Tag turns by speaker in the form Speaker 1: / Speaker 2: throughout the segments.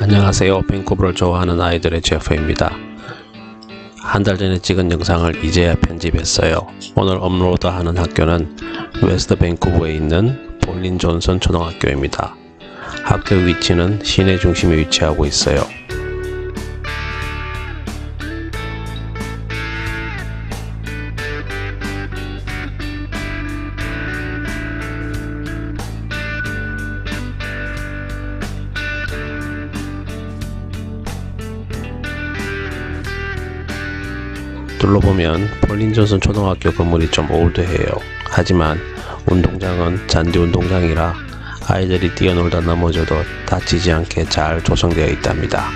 Speaker 1: 안녕하세요. 밴쿠버를 좋아하는 아이들의 제프입니다. 한 달 전에 찍은 영상을 이제야 편집했어요. 오늘 업로드하는 학교는 웨스트 밴쿠버에 있는 볼린 존슨 초등학교입니다. 학교 위치는 시내 중심에 위치하고 있어요. 둘러보면 존슨 초등학교 건물이 좀 올드해요. 하지만 운동장은 잔디 운동장이라 아이들이 뛰어놀다 넘어져도 다치지 않게 잘 조성되어 있답니다.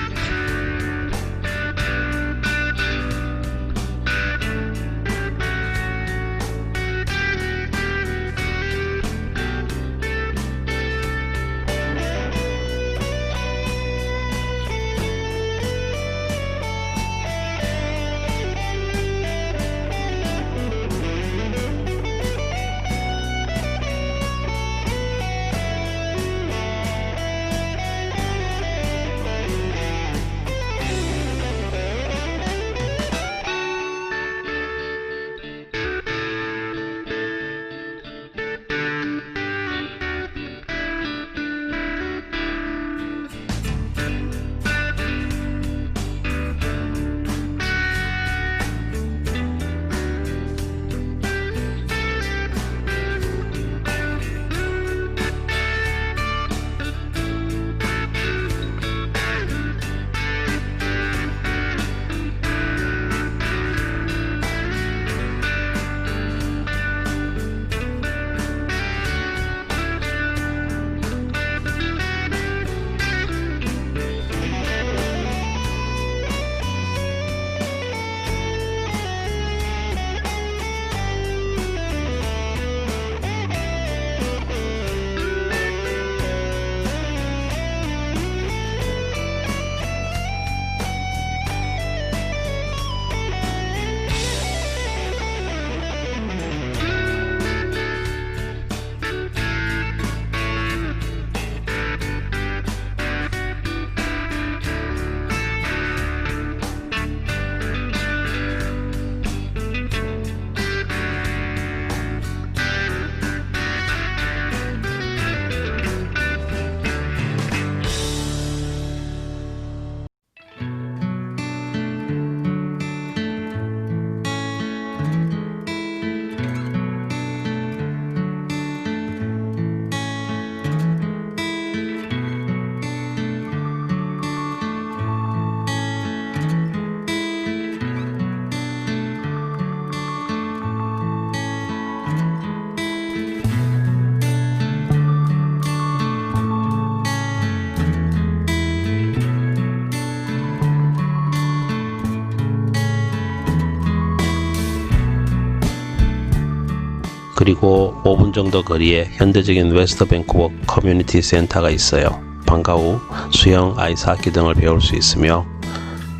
Speaker 1: 그리고 5분 정도 거리에 현대적인 웨스트 밴쿠버 커뮤니티 센터가 있어요. 방과 후 수영, 아이스하키 등을 배울 수 있으며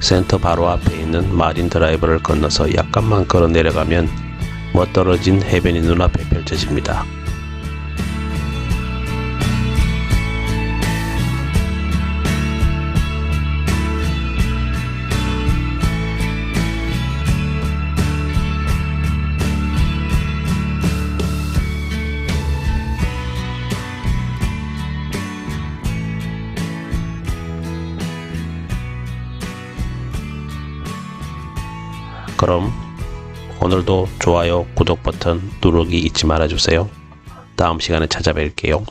Speaker 1: 센터 바로 앞에 있는 마린 드라이브를 건너서 약간만 걸어 내려가면 멋떨어진 해변이 눈앞에 펼쳐집니다. 그럼 오늘도 좋아요, 구독 버튼 누르기 잊지 말아주세요. 다음 시간에 찾아뵐게요.